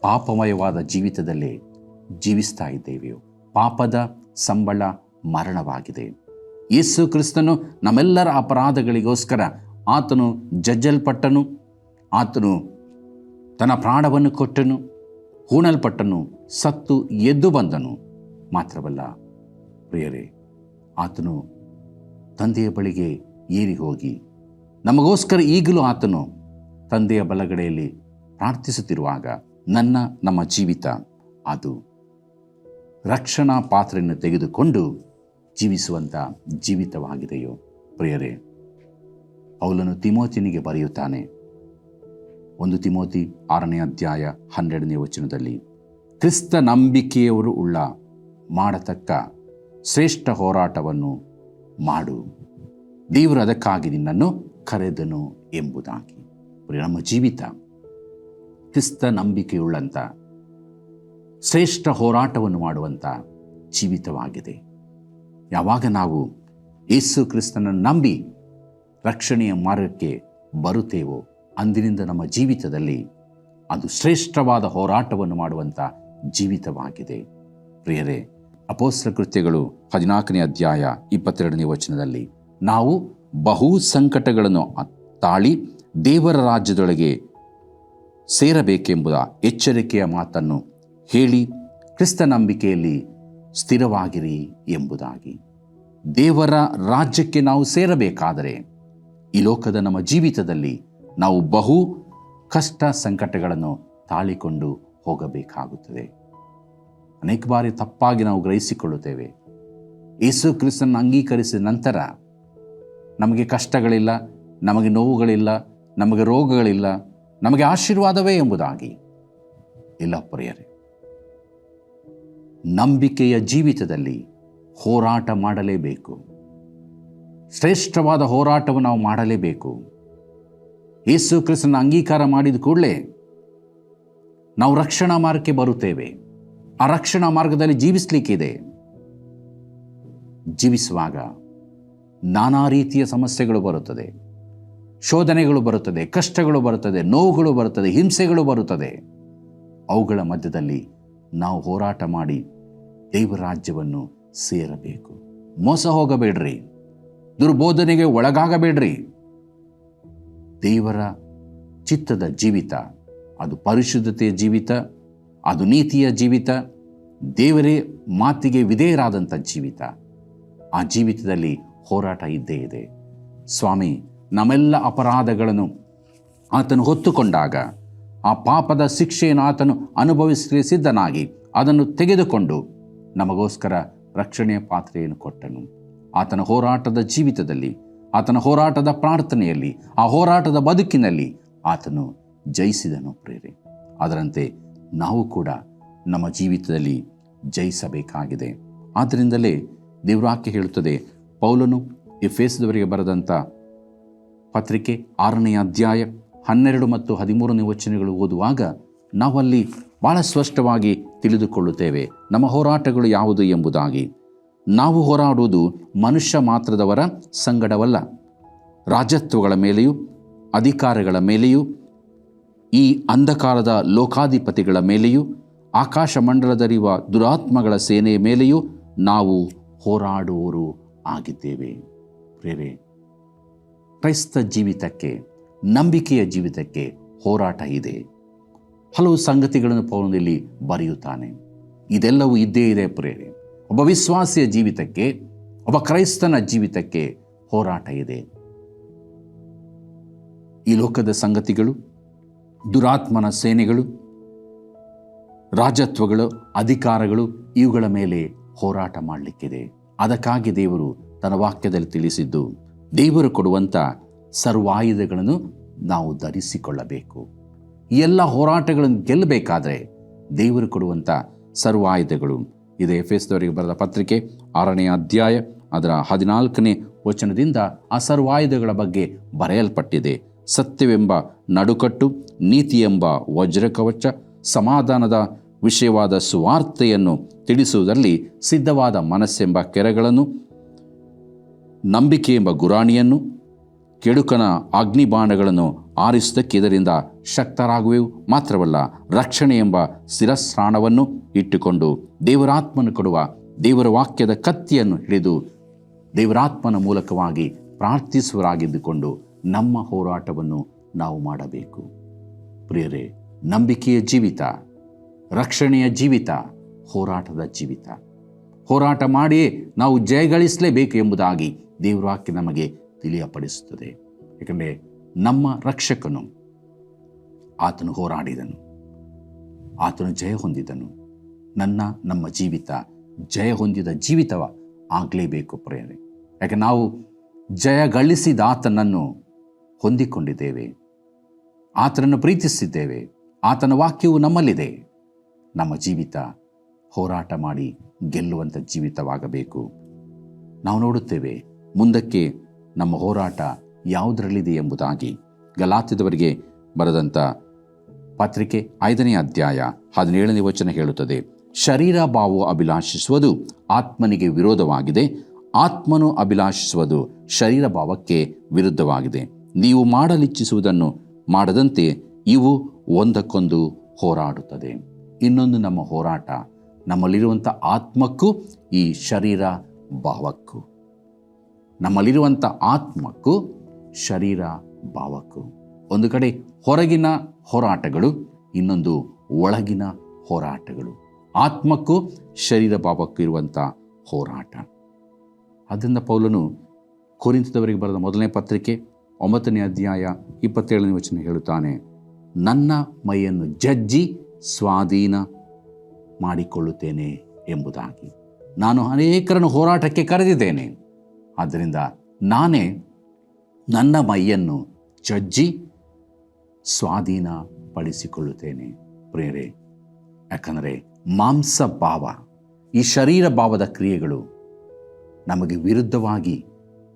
ಪಾಪಮಯವಾದ ಜೀವಿತದಲ್ಲೇ ಜೀವಿಸ್ತಾ ಇದ್ದೇವೆಯೋ. ಪಾಪದ ಸಂಬಳ ಮರಣವಾಗಿದೆ. ಯೇಸು ಕ್ರಿಸ್ತನು ನಮ್ಮೆಲ್ಲರ ಅಪರಾಧಗಳಿಗೋಸ್ಕರ ಆತನು ಜಜ್ಜಲ್ಪಟ್ಟನು, ಆತನು ತನ್ನ ಪ್ರಾಣವನ್ನು ಕೊಟ್ಟನು, ಹೂಣಲ್ಪಟ್ಟನು, ಸತ್ತು ಎದ್ದು ಬಂದನು. ಮಾತ್ರವಲ್ಲ, ಪ್ರಿಯರೇ, ಆತನು ತಂದೆಯ ಬಳಿಗೆ ಏರಿ ಹೋಗಿ ನಮಗೋಸ್ಕರ ಈಗಲೂ ಆತನು ತಂದೆಯ ಬಲಗಡೆಯಲ್ಲಿ ಪ್ರಾರ್ಥಿಸುತ್ತಿರುವಾಗ ನನ್ನ, ನಮ್ಮ ಜೀವಿತ ಅದು ರಕ್ಷಣಾ ಪಾತ್ರೆಯನ್ನು ತೆಗೆದುಕೊಂಡು ಜೀವಿಸುವಂಥ ಜೀವಿತವಾಗಿದೆಯೋ ಪ್ರಿಯರೇ ಅವಳನ್ನು ತಿಮೋತಿನಿಗೆ ಬರೆಯುತ್ತಾನೆ. ಒಂದು ತಿಮೋತಿ ಆರನೇ ಅಧ್ಯಾಯ ಹನ್ನೆರಡನೇ ವಚನದಲ್ಲಿ, ಕ್ರಿಸ್ತ ನಂಬಿಕೆಯವರು ಉಳ್ಳ ಮಾಡತಕ್ಕ ಶ್ರೇಷ್ಠ ಹೋರಾಟವನ್ನು ಮಾಡು. ದೇವರು ಅದಕ್ಕಾಗಿ ನಿನ್ನನ್ನು ಕರೆದನು ಎಂಬುದಾಗಿ. ನಮ್ಮ ಜೀವಿತ ಕ್ರಿಸ್ತ ನಂಬಿಕೆಯುಳ್ಳಂಥ ಶ್ರೇಷ್ಠ ಹೋರಾಟವನ್ನು ಮಾಡುವಂಥ ಜೀವಿತವಾಗಿದೆ. ಯಾವಾಗ ನಾವು ಯೇಸು ಕ್ರಿಸ್ತನನ್ನು ನಂಬಿ ರಕ್ಷಣೆಯ ಮಾರ್ಗಕ್ಕೆ ಬರುತ್ತೇವೋ, ಅಂದಿನಿಂದ ನಮ್ಮ ಜೀವಿತದಲ್ಲಿ ಅದು ಶ್ರೇಷ್ಠವಾದ ಹೋರಾಟವನ್ನು ಮಾಡುವಂಥ ಜೀವಿತವಾಗಿದೆ. ಪ್ರಿಯರೇ ಅಪೋಸ್ತ್ರ ಕೃತ್ಯಗಳು ಹದಿನಾಲ್ಕನೇ ಅಧ್ಯಾಯ ಇಪ್ಪತ್ತೆರಡನೇ ವಚನದಲ್ಲಿ, ನಾವು ಬಹು ಸಂಕಟಗಳನ್ನು ತಾಳಿ ದೇವರ ರಾಜ್ಯದೊಳಗೆ ಸೇರಬೇಕೆಂಬುದ ಎಚ್ಚರಿಕೆಯ ಮಾತನ್ನು ಹೇಳಿ ಕ್ರಿಸ್ತ ನಂಬಿಕೆಯಲ್ಲಿ ಸ್ಥಿರವಾಗಿರಿ ಎಂಬುದಾಗಿ. ದೇವರ ರಾಜ್ಯಕ್ಕೆ ನಾವು ಸೇರಬೇಕಾದರೆ ಈ ಲೋಕದ ನಮ್ಮ ಜೀವಿತದಲ್ಲಿ ನಾವು ಬಹು ಕಷ್ಟ ಸಂಕಟಗಳನ್ನು ತಾಳಿಕೊಂಡು ಹೋಗಬೇಕಾಗುತ್ತದೆ. ಅನೇಕ ಬಾರಿ ತಪ್ಪಾಗಿ ನಾವು ಗ್ರಹಿಸಿಕೊಳ್ಳುತ್ತೇವೆ. ಯೇಸು ಕ್ರಿಸ್ತನ ಅಂಗೀಕರಿಸಿದ ನಂತರ ನಮಗೆ ಕಷ್ಟಗಳಿಲ್ಲ, ನಮಗೆ ನೋವುಗಳಿಲ್ಲ, ನಮಗೆ ರೋಗಗಳಿಲ್ಲ ನಮಗೆ ಆಶೀರ್ವಾದವೇ ಎಂಬುದಾಗಿ. ಇಲ್ಲ ಪ್ರಿಯರೇ, ನಂಬಿಕೆಯ ಜೀವಿತದಲ್ಲಿ ಹೋರಾಟ ಮಾಡಲೇಬೇಕು. ಶ್ರೇಷ್ಠವಾದ ಹೋರಾಟವನ್ನು ನಾವು ಮಾಡಲೇಬೇಕು. ಯೇಸು ಕ್ರಿಸ್ತನ ಅಂಗೀಕಾರ ಮಾಡಿದ ಕೂಡಲೇ ನಾವು ರಕ್ಷಣಾ ಮಾರ್ಗಕ್ಕೆ ಬರುತ್ತೇವೆ. ಆ ರಕ್ಷಣಾ ಮಾರ್ಗದಲ್ಲಿ ಜೀವಿಸಲಿಕ್ಕಿದೆ. ಜೀವಿಸುವಾಗ ನಾನಾ ರೀತಿಯ ಸಮಸ್ಯೆಗಳು ಬರುತ್ತದೆ. ಶೋಧನೆಗಳು ಬರುತ್ತದೆ, ಕಷ್ಟಗಳು ಬರುತ್ತದೆ, ನೋವುಗಳು ಬರುತ್ತದೆ, ಹಿಂಸೆಗಳು ಬರುತ್ತದೆ. ಅವುಗಳ ಮಧ್ಯದಲ್ಲಿ ನಾವು ಹೋರಾಟ ಮಾಡಿ ದೇವರ ರಾಜ್ಯವನ್ನು ಸೇರಬೇಕು. ಮೋಸ ಹೋಗಬೇಡ್ರಿ, ದುರ್ಬೋಧನೆಗೆ ಒಳಗಾಗಬೇಡ್ರಿ. ದೇವರ ಚಿತ್ತದ ಜೀವಿತ, ಅದು ಪರಿಶುದ್ಧತೆಯ ಜೀವಿತ, ಅದು ನೀತಿಯ ಜೀವಿತ, ದೇವರೇ ಮಾತಿಗೆ ವಿಧೇಯರಾದಂಥ ಜೀವಿತ. ಆ ಜೀವಿತದಲ್ಲಿ ಹೋರಾಟ ಇದ್ದೇ ಇದೆ. ಸ್ವಾಮಿ ನಮ್ಮೆಲ್ಲ ಅಪರಾಧಗಳನ್ನು ಆತನು ಹೊತ್ತುಕೊಂಡಾಗ ಆ ಪಾಪದ ಶಿಕ್ಷೆಯನ್ನು ಆತನು ಅನುಭವಿಸಲಿ ಸಿದ್ಧನಾಗಿ ಅದನ್ನು ತೆಗೆದುಕೊಂಡು ನಮಗೋಸ್ಕರ ರಕ್ಷಣೆಯ ಪಾತ್ರೆಯನ್ನು ಕೊಟ್ಟನು. ಆತನ ಹೋರಾಟದ ಜೀವಿತದಲ್ಲಿ, ಆತನ ಹೋರಾಟದ ಪ್ರಾರ್ಥನೆಯಲ್ಲಿ, ಆ ಹೋರಾಟದ ಬದುಕಿನಲ್ಲಿ ಆತನು ಜಯಿಸಿದನು ಪ್ರೇರೆ. ಅದರಂತೆ ನಾವು ಕೂಡ ನಮ್ಮ ಜೀವಿತದಲ್ಲಿ ಜಯಿಸಬೇಕಾಗಿದೆ. ಆದ್ದರಿಂದಲೇ ದೇವರಾಕ್ಯ ಹೇಳುತ್ತದೆ, ಪೌಲನು ಎಫೇಸದವರಿಗೆ ಬರೆದಂಥ ಪತ್ರಿಕೆ ಆರನೇ ಅಧ್ಯಾಯ ಹನ್ನೆರಡು ಮತ್ತು ಹದಿಮೂರನೇ ವಚನಗಳು ಓದುವಾಗ ನಾವಲ್ಲಿ ಬಹಳ ಸ್ಪಷ್ಟವಾಗಿ ತಿಳಿದುಕೊಳ್ಳುತ್ತೇವೆ, ನಮ್ಮ ಹೋರಾಟಗಳು ಯಾವುದು ಎಂಬುದಾಗಿ. ನಾವು ಹೋರಾಡುವುದು ಮನುಷ್ಯ ಮಾತ್ರದವರ ಸಂಗಡವಲ್ಲ, ರಾಜತ್ವಗಳ ಮೇಲೆಯೂ, ಅಧಿಕಾರಗಳ ಮೇಲೆಯೂ, ಈ ಅಂಧಕಾರದ ಲೋಕಾಧಿಪತಿಗಳ ಮೇಲೆಯೂ ಆಕಾಶ ಮಂಡಲದರಿಯುವ ದುರಾತ್ಮಗಳ ಸೇನೆಯ ಮೇಲೆಯೂ ನಾವು ಹೋರಾಡುವವರು ಆಗಿದ್ದೇವೆ. ಪ್ರೇರೆ ಕ್ರೈಸ್ತ ಜೀವಿತಕ್ಕೆ, ನಂಬಿಕೆಯ ಜೀವಿತಕ್ಕೆ ಹೋರಾಟ ಇದೆ. ಹಲವು ಸಂಗತಿಗಳನ್ನು ಪೌರದಲ್ಲಿ ಬರೆಯುತ್ತಾನೆ. ಇದೆಲ್ಲವೂ ಇದ್ದೇ ಇದೆ ಪ್ರೇರೆ ಒಬ್ಬ ವಿಶ್ವಾಸಿಯ ಜೀವಿತಕ್ಕೆ, ಒಬ್ಬ ಕ್ರೈಸ್ತನ ಜೀವಿತಕ್ಕೆ ಹೋರಾಟ ಇದೆ. ಈ ಲೋಕದ ಸಂಗತಿಗಳು, ದುರಾತ್ಮನ ಸೇನೆಗಳು, ರಾಜತ್ವಗಳು, ಅಧಿಕಾರಗಳು, ಇವುಗಳ ಮೇಲೆ ಹೋರಾಟ ಮಾಡಲಿಕ್ಕಿದೆ. ಅದಕ್ಕಾಗಿ ದೇವರು ತನ್ನ ವಾಕ್ಯದಲ್ಲಿ ತಿಳಿಸಿದ್ದು ದೇವರು ಕೊಡುವಂಥ ಸರ್ವಾಯುಧಗಳನ್ನು ನಾವು ಧರಿಸಿಕೊಳ್ಳಬೇಕು. ಎಲ್ಲ ಹೋರಾಟಗಳನ್ನು ಗೆಲ್ಲಬೇಕಾದ್ರೆ ದೇವರು ಕೊಡುವಂಥ ಸರ್ವಾಯುಧಗಳು. ಇದೆ ಎಫೆಸ್ದವರಿಗೆ ಬರೆದ ಪತ್ರಿಕೆ ಆರನೇ ಅಧ್ಯಾಯ ಅದರ ಹದಿನಾಲ್ಕನೇ ವಚನದಿಂದ ಆ ಸರ್ವಾಯುಧಗಳ ಬಗ್ಗೆ ಬರೆಯಲ್ಪಟ್ಟಿದೆ. ಸತ್ಯವೆಂಬ ನಡುಕಟ್ಟು ನೀತಿ ಎಂಬ ವಜ್ರಕವಚ, ಸಮಾಧಾನದ ವಿಷಯವಾದ ಸುವಾರ್ತೆಯನ್ನು ತಿಳಿಸುವುದರಲ್ಲಿ ಸಿದ್ಧವಾದ ಮನಸ್ಸೆಂಬ ಕೆರೆಗಳನ್ನು ನಂಬಿಕೆ ಎಂಬ ಗುರಾಣಿಯನ್ನು, ಕೆಡುಕನ ಅಗ್ನಿಬಾಣಗಳನ್ನು ಆರಿಸುವುದಕ್ಕೆ ಇದರಿಂದ ಶಕ್ತರಾಗುವೆವು ಮಾತ್ರವಲ್ಲ, ರಕ್ಷಣೆ ಎಂಬ ಶಿರಸ್ರಾಣವನ್ನು ಇಟ್ಟುಕೊಂಡು ದೇವರಾತ್ಮನು ಕೊಡುವ ದೇವರ ವಾಕ್ಯದ ಕತ್ತಿಯನ್ನು ಹಿಡಿದು ದೇವರಾತ್ಮನ ಮೂಲಕವಾಗಿ ಪ್ರಾರ್ಥಿಸುವರಾಗಿದ್ದುಕೊಂಡು ನಮ್ಮ ಹೋರಾಟವನ್ನು ನಾವು ಮಾಡಬೇಕು. ಪ್ರಿಯರೇ, ನಂಬಿಕೆಯ ಜೀವಿತ, ರಕ್ಷಣೆಯ ಜೀವಿತ, ಹೋರಾಟದ ಜೀವಿತ. ಹೋರಾಟ ಮಾಡಿಯೇ ನಾವು ಜಯಗಳಿಸಲೇಬೇಕು ಎಂಬುದಾಗಿ ದೇವರ ವಾಕ್ಯ ನಮಗೆ ತಿಳಿಯಪಡಿಸುತ್ತದೆ. ಏಕೆಂದರೆ ನಮ್ಮ ರಕ್ಷಕನು ಆತನು ಹೋರಾಡಿದನು. ಆತನು ಜಯ ಹೊಂದಿದನು. ನನ್ನ, ನಮ್ಮ ಜೀವಿತ ಜಯ ಹೊಂದಿದ ಜೀವಿತವ ಆಗಲೇಬೇಕು ಪ್ರೇರಣೆ ಯಾಕೆ ನಾವು ಜಯ ಗಳಿಸಿದ ಆತನನ್ನು ಹೊಂದಿಕೊಂಡಿದ್ದೇವೆ. ಆತನನ್ನು ಪ್ರೀತಿಸಿದ್ದೇವೆ. ಆತನ ವಾಕ್ಯವು ನಮ್ಮಲ್ಲಿದೆ. ನಮ್ಮ ಜೀವಿತ ಹೋರಾಟ ಮಾಡಿ ಗೆಲ್ಲುವಂಥ ಜೀವಿತವಾಗಬೇಕು. ನಾವು ನೋಡುತ್ತೇವೆ ಮುಂದಕ್ಕೆ ನಮ್ಮ ಹೋರಾಟ ಯಾವುದರಲ್ಲಿದೆ ಎಂಬುದಾಗಿ ಗಲಾತ್ಯದವರಿಗೆ ಬರೆದಂಥ ಪತ್ರಿಕೆ ಐದನೇ ಅಧ್ಯಾಯ ಹದಿನೇಳನೇ ವಚನ ಹೇಳುತ್ತದೆ. ಶರೀರ ಬಾವು ಅಭಿಲಾಷಿಸುವುದು ಆತ್ಮನಿಗೆ ವಿರೋಧವಾಗಿದೆ. ಆತ್ಮನು ಅಭಿಲಾಷಿಸುವುದು ಶರೀರ ಭಾವಕ್ಕೆ ವಿರುದ್ಧವಾಗಿದೆ. ನೀವು ಮಾಡಲಿಚ್ಛಿಸುವುದನ್ನು ಮಾಡದಂತೆ ಇವು ಒಂದಕ್ಕೊಂದು ಹೋರಾಡುತ್ತದೆ. ಇನ್ನೊಂದು ನಮ್ಮ ಹೋರಾಟ ನಮ್ಮಲ್ಲಿರುವಂಥ ಆತ್ಮಕ್ಕೂ ಈ ಶರೀರ ಭಾವಕ್ಕೂ. ನಮ್ಮಲ್ಲಿರುವಂಥ ಆತ್ಮಕ್ಕೂ ಶರೀರ ಭಾವಕ್ಕೂ. ಒಂದು ಕಡೆ ಹೊರಗಿನ ಹೋರಾಟಗಳು, ಇನ್ನೊಂದು ಒಳಗಿನ ಹೋರಾಟಗಳು. ಆತ್ಮಕ್ಕೂ ಶರೀರ ಭಾವಕ್ಕೂ ಇರುವಂಥ ಹೋರಾಟ. ಅದರಿಂದ ಪೌಲನು ಕೋರಿಂತದವರಿಗೆ ಬರೆದ ಮೊದಲನೇ ಪತ್ರಿಕೆ, ಒಂಬತ್ತನೇ ಅಧ್ಯಾಯ ಇಪ್ಪತ್ತೇಳನೇ ವಚನ ಹೇಳುತ್ತಾನೆ, ನನ್ನ ಮೈಯನ್ನು ಜಜ್ಜಿ ಸ್ವಾಧೀನ ಮಾಡಿಕೊಳ್ಳುತ್ತೇನೆ ಎಂಬುದಾಗಿ. ನಾನು ಅನೇಕರನ್ನು ಹೋರಾಟಕ್ಕೆ ಕರೆದಿದ್ದೇನೆ. ಆದ್ದರಿಂದ ನಾನೇ ನನ್ನ ಮೈಯನ್ನು ಜಜ್ಜಿ ಸ್ವಾಧೀನಪಡಿಸಿಕೊಳ್ಳುತ್ತೇನೆ. ಪ್ರೇರೆ, ಯಾಕಂದರೆ ಮಾಂಸ ಭಾವ ಈ ಶರೀರ ಭಾವದ ಕ್ರಿಯೆಗಳು ನಮಗೆ ವಿರುದ್ಧವಾಗಿ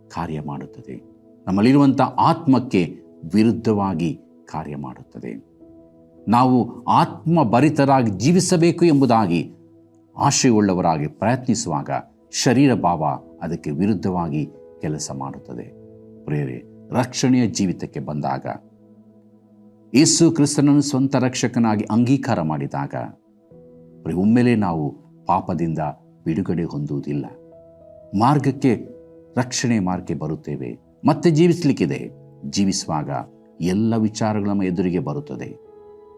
ಕಾರ್ಯ ಮಾಡುತ್ತದೆ. ನಮ್ಮಲ್ಲಿರುವಂಥ ಆತ್ಮಕ್ಕೆ ವಿರುದ್ಧವಾಗಿ ಕಾರ್ಯ ಮಾಡುತ್ತದೆ. ನಾವು ಆತ್ಮ ಭರಿತರಾಗಿ ಜೀವಿಸಬೇಕು ಎಂಬುದಾಗಿ ಆಶೆಯುಳ್ಳವರಾಗಿ ಪ್ರಯತ್ನಿಸುವಾಗ ಶರೀರ ಭಾವ ಅದಕ್ಕೆ ವಿರುದ್ಧವಾಗಿ ಕೆಲಸ ಮಾಡುತ್ತದೆ. ಪ್ರೇರೆ ರಕ್ಷಣೆಯ ಜೀವಿತಕ್ಕೆ ಬಂದಾಗ, ಯೇಸು ಕ್ರಿಸ್ತನನ್ನು ಸ್ವಂತ ರಕ್ಷಕನಾಗಿ ಅಂಗೀಕಾರ ಮಾಡಿದಾಗ ಒಮ್ಮೆಲೆ ನಾವು ಪಾಪದಿಂದ ಬಿಡುಗಡೆ ಹೊಂದುವುದಿಲ್ಲ. ಮಾರ್ಗಕ್ಕೆ ರಕ್ಷಣೆ ಮಾರ್ಗಕ್ಕೆ ಬರುತ್ತೇವೆ. ಮತ್ತೆ ಜೀವಿಸಲಿಕ್ಕಿದೆ. ಜೀವಿಸುವಾಗ ಎಲ್ಲ ವಿಚಾರಗಳು ನಮ್ಮ ಎದುರಿಗೆ ಬರುತ್ತದೆ.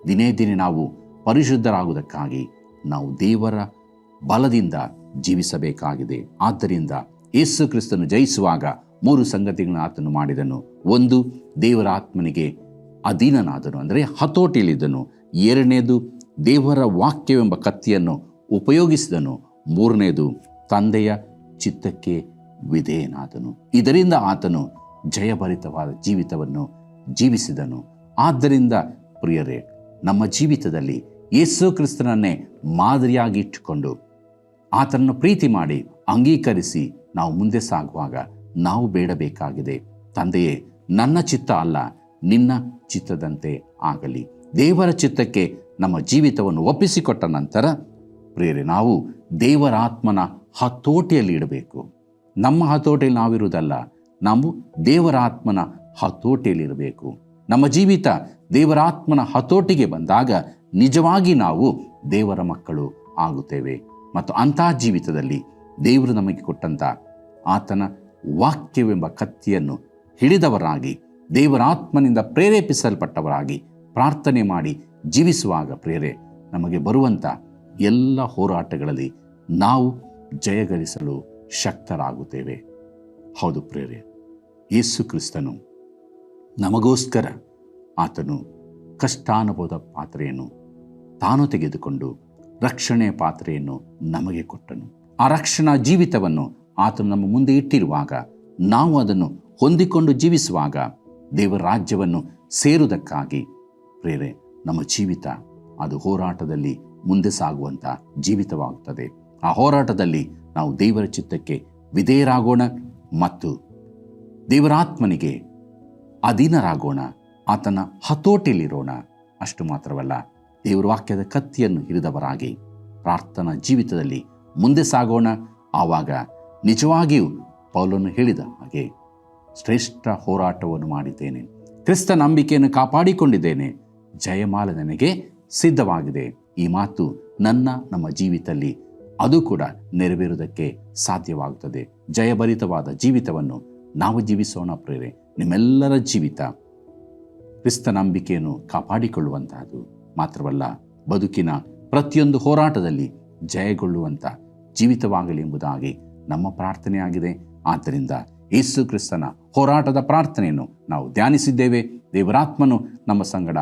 ದಿನೇ ದಿನೇ ನಾವು ಪರಿಶುದ್ಧರಾಗುವುದಕ್ಕಾಗಿ ನಾವು ದೇವರ ಬಲದಿಂದ ಜೀವಿಸಬೇಕಾಗಿದೆ. ಆದ್ದರಿಂದ ಯೇಸು ಕ್ರಿಸ್ತನು ಜಯಿಸುವಾಗ ಮೂರು ಸಂಗತಿಗಳನ್ನು ಆತನು ಮಾಡಿದನು. ಒಂದು, ದೇವರ ಆತ್ಮನಿಗೆ ಅಧೀನನಾದನು, ಅಂದರೆ ಹತೋಟಿಯಲ್ಲಿದ್ದನು. ಎರಡನೇದು, ದೇವರ ವಾಕ್ಯವೆಂಬ ಕತ್ತಿಯನ್ನು ಉಪಯೋಗಿಸಿದನು. ಮೂರನೇದು, ತಂದೆಯ ಚಿತ್ತಕ್ಕೆ ವಿಧೇಯನಾದನು. ಇದರಿಂದ ಆತನು ಜಯಭರಿತವಾದ ಜೀವಿತವನ್ನು ಜೀವಿಸಿದನು. ಆದ್ದರಿಂದ ಪ್ರಿಯರೇ, ನಮ್ಮ ಜೀವಿತದಲ್ಲಿ ಯೇಸು ಕ್ರಿಸ್ತನನ್ನೇ ಮಾದರಿಯಾಗಿ ಇಟ್ಟುಕೊಂಡು ಆತನನ್ನು ಪ್ರೀತಿ ಮಾಡಿ ಅಂಗೀಕರಿಸಿ ನಾವು ಮುಂದೆ ಸಾಗುವಾಗ ನಾವು ಬೇಡಬೇಕಾಗಿದೆ. ತಂದೆಯೇ, ನನ್ನ ಚಿತ್ತ ಅಲ್ಲ, ನಿನ್ನ ಚಿತ್ತದಂತೆ ಆಗಲಿ. ದೇವರ ಚಿತ್ತಕ್ಕೆ ನಮ್ಮ ಜೀವಿತವನ್ನು ಒಪ್ಪಿಸಿಕೊಟ್ಟ ನಂತರ ಪ್ರೇರೆ ನಾವು ದೇವರ ಆತ್ಮನ ಹತೋಟಿಯಲ್ಲಿ ಇಡಬೇಕು. ನಮ್ಮ ಹತೋಟಿಯಲ್ಲಿ ನಾವಿರುವುದಲ್ಲ, ನಾವು ದೇವರ ಆತ್ಮನ ಹತೋಟಿಯಲ್ಲಿರಬೇಕು ನಮ್ಮ ಜೀವಿತ ದೇವರಾತ್ಮನ ಹತೋಟಿಗೆ ಬಂದಾಗ ನಿಜವಾಗಿ ನಾವು ದೇವರ ಮಕ್ಕಳು ಆಗುತ್ತೇವೆ. ಮತ್ತು ಅಂತಹ ಜೀವಿತದಲ್ಲಿ ದೇವರು ನಮಗೆ ಕೊಟ್ಟಂಥ ಆತನ ವಾಕ್ಯವೆಂಬ ಕತ್ತಿಯನ್ನು ಹಿಡಿದವರಾಗಿ, ದೇವರಾತ್ಮನಿಂದ ಪ್ರೇರೇಪಿಸಲ್ಪಟ್ಟವರಾಗಿ ಪ್ರಾರ್ಥನೆ ಮಾಡಿ ಜೀವಿಸುವಾಗ ಪ್ರೇರೆ ನಮಗೆ ಬರುವಂಥ ಎಲ್ಲ ಹೋರಾಟಗಳಲ್ಲಿ ನಾವು ಜಯಗಳಿಸಲು ಶಕ್ತರಾಗುತ್ತೇವೆ. ಹೌದು ಪ್ರೇರೆ ಯೇಸು ಕ್ರಿಸ್ತನು ನಮಗೋಸ್ಕರ ಆತನು ಕಷ್ಟಾನುಭವದ ಪಾತ್ರೆಯನ್ನು ತಾನು ತೆಗೆದುಕೊಂಡು ರಕ್ಷಣೆಯ ಪಾತ್ರೆಯನ್ನು ನಮಗೆ ಕೊಟ್ಟನು. ಆ ರಕ್ಷಣಾ ಜೀವಿತವನ್ನು ಆತನು ನಮ್ಮ ಮುಂದೆ ಇಟ್ಟಿರುವಾಗ, ನಾವು ಅದನ್ನು ಹೊಂದಿಕೊಂಡು ಜೀವಿಸುವಾಗ ದೇವರ ರಾಜ್ಯವನ್ನು ಸೇರುವುದಕ್ಕಾಗಿ. ಪ್ರೇರೆ, ನಮ್ಮ ಜೀವಿತ ಅದು ಹೋರಾಟದಲ್ಲಿ ಮುಂದೆ ಸಾಗುವಂಥ ಜೀವಿತವಾಗುತ್ತದೆ. ಆ ಹೋರಾಟದಲ್ಲಿ ನಾವು ದೇವರ ಚಿತ್ತಕ್ಕೆ ವಿಧೇಯರಾಗೋಣ ಮತ್ತು ದೇವರಾತ್ಮನಿಗೆ ಅಧೀನರಾಗೋಣ, ಆತನ ಹತೋಟಿಯಲ್ಲಿರೋಣ. ಅಷ್ಟು ಮಾತ್ರವಲ್ಲ, ದೇವರ ವಾಕ್ಯದ ಕತ್ತಿಯನ್ನು ಹಿರಿದವರಾಗಿ ಪ್ರಾರ್ಥನಾ ಜೀವಿತದಲ್ಲಿ ಮುಂದೆ ಸಾಗೋಣ. ಆವಾಗ ನಿಜವಾಗಿಯೂ ಪೌಲನು ಹೇಳಿದ ಹಾಗೆ ಶ್ರೇಷ್ಠ ಹೋರಾಟವನ್ನು ಮಾಡಿದ್ದೇನೆ. ಕ್ರಿಸ್ತ ನಂಬಿಕೆಯನ್ನು ಕಾಪಾಡಿಕೊಂಡಿದ್ದೇನೆ. ಜಯಮಾಲ ನನಗೆ ಸಿದ್ಧವಾಗಿದೆ. ಈ ಮಾತು ನನ್ನ, ನಮ್ಮ ಜೀವಿತದಲ್ಲಿ ಅದು ಕೂಡ ನೆರವೇರುವುದಕ್ಕೆ ಸಾಧ್ಯವಾಗುತ್ತದೆ. ಜಯಭರಿತವಾದ ಜೀವಿತವನ್ನು ನಾವು ಜೀವಿಸೋಣ ಪ್ರೇರೆ ನಿಮ್ಮೆಲ್ಲರ ಜೀವಿತ ಕ್ರಿಸ್ತ ನಂಬಿಕೆಯನ್ನು ಕಾಪಾಡಿಕೊಳ್ಳುವಂತಹದ್ದು ಮಾತ್ರವಲ್ಲ, ಬದುಕಿನ ಪ್ರತಿಯೊಂದು ಹೋರಾಟದಲ್ಲಿ ಜಯಗೊಳ್ಳುವಂಥ ಜೀವಿತವಾಗಲಿ ಎಂಬುದಾಗಿ ನಮ್ಮ ಪ್ರಾರ್ಥನೆಯಾಗಿದೆ. ಆದ್ದರಿಂದ ಯೇಸು ಕ್ರಿಸ್ತನ ಹೋರಾಟದ ಪ್ರಾರ್ಥನೆಯನ್ನು ನಾವು ಧ್ಯಾನಿಸಿದ್ದೇವೆ. ದೇವರಾತ್ಮನು ನಮ್ಮ ಸಂಗಡ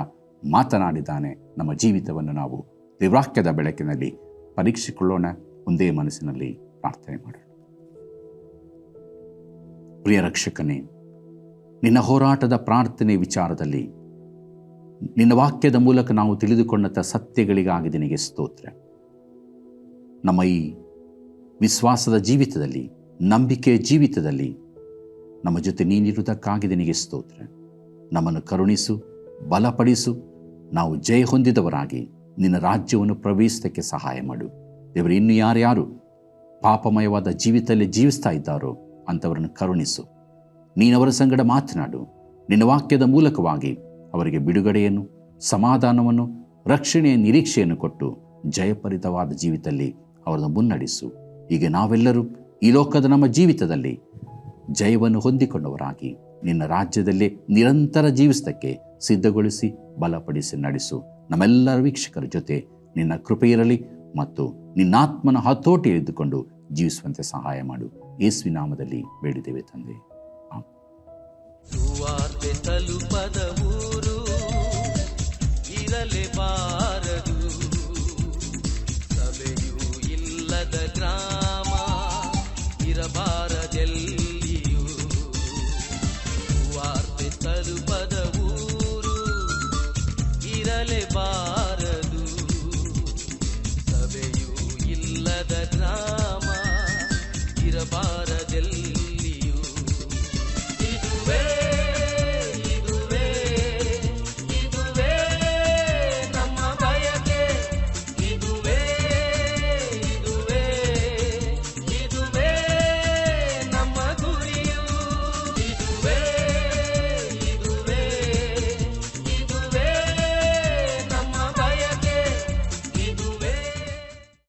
ಮಾತನಾಡಿದ್ದಾನೆ. ನಮ್ಮ ಜೀವಿತವನ್ನು ನಾವು ದೇವರಾಕ್ಯದ ಬೆಳಕಿನಲ್ಲಿ ಪರೀಕ್ಷಿಕೊಳ್ಳೋಣ. ಒಂದೇ ಮನಸ್ಸಿನಲ್ಲಿ ಪ್ರಾರ್ಥನೆ ಮಾಡೋಣ. ಪ್ರಿಯ ರಕ್ಷಕನೇ, ನಿನ್ನ ಹೋರಾಟದ ಪ್ರಾರ್ಥನೆ ವಿಚಾರದಲ್ಲಿ ನಿನ್ನ ವಾಕ್ಯದ ಮೂಲಕ ನಾವು ತಿಳಿದುಕೊಂಡಂಥ ಸತ್ಯಗಳಿಗಾಗಿ ನಿನಗೆ ಸ್ತೋತ್ರ. ನಮ್ಮ ಈ ವಿಶ್ವಾಸದ ಜೀವಿತದಲ್ಲಿ ನಂಬಿಕೆಯ ಜೀವಿತದಲ್ಲಿ ನಮ್ಮ ಜೊತೆ ನೀನಿರುವುದಕ್ಕಾಗಿ ನಿನಗೆ ಸ್ತೋತ್ರ. ನಮ್ಮನ್ನು ಕರುಣಿಸು, ಬಲಪಡಿಸು. ನಾವು ಜಯ ಹೊಂದಿದವರಾಗಿ ನಿನ್ನ ರಾಜ್ಯವನ್ನು ಪ್ರವೇಶಿಸಕ್ಕೆ ಸಹಾಯ ಮಾಡು. ದೇವರು, ಇನ್ನು ಯಾರ್ಯಾರು ಪಾಪಮಯವಾದ ಜೀವಿತದಲ್ಲಿ ಜೀವಿಸ್ತಾ ಇದ್ದಾರೋ ಅಂಥವರನ್ನು ಕರುಣಿಸು. ನೀನವರ ಸಂಗಡ ಮಾತನಾಡು. ನಿನ್ನ ವಾಕ್ಯದ ಮೂಲಕವಾಗಿ ಅವರಿಗೆ ಬಿಡುಗಡೆಯನ್ನು, ಸಮಾಧಾನವನ್ನು, ರಕ್ಷಣೆಯ ನಿರೀಕ್ಷೆಯನ್ನು ಕೊಟ್ಟು ಜಯಪರಿತವಾದ ಜೀವಿತದಲ್ಲಿ ಅವರನ್ನು ಮುನ್ನಡೆಸು. ಹೀಗೆ ನಾವೆಲ್ಲರೂ ಈ ಲೋಕದ ನಮ್ಮ ಜೀವಿತದಲ್ಲಿ ಜಯವನ್ನು ಹೊಂದಿಕೊಂಡವರಾಗಿ ನಿನ್ನ ರಾಜ್ಯದಲ್ಲಿ ನಿರಂತರ ಜೀವಿಸಕ್ಕೆ ಸಿದ್ಧಗೊಳಿಸಿ, ಬಲಪಡಿಸಿ ನಡೆಸು. ನಮ್ಮೆಲ್ಲರ ವೀಕ್ಷಕರ ಜೊತೆ ನಿನ್ನ ಕೃಪೆಯಿರಲಿ ಮತ್ತು ನಿನ್ನಾತ್ಮನ ಹತೋಟಿ ಇದ್ದುಕೊಂಡು ಜೀವಿಸುವಂತೆ ಸಹಾಯ ಮಾಡು. ಯೇಸುವಿ ನಾಮದಲ್ಲಿ ಬೇಡಿದ್ದೇವೆ ತಂದೆ. ತಲುಪದ ಊರು ಸಭೆಯೂ ಗ್ರಾಮ ಇರಬಾರದೆಲ್ಲಿಯೂ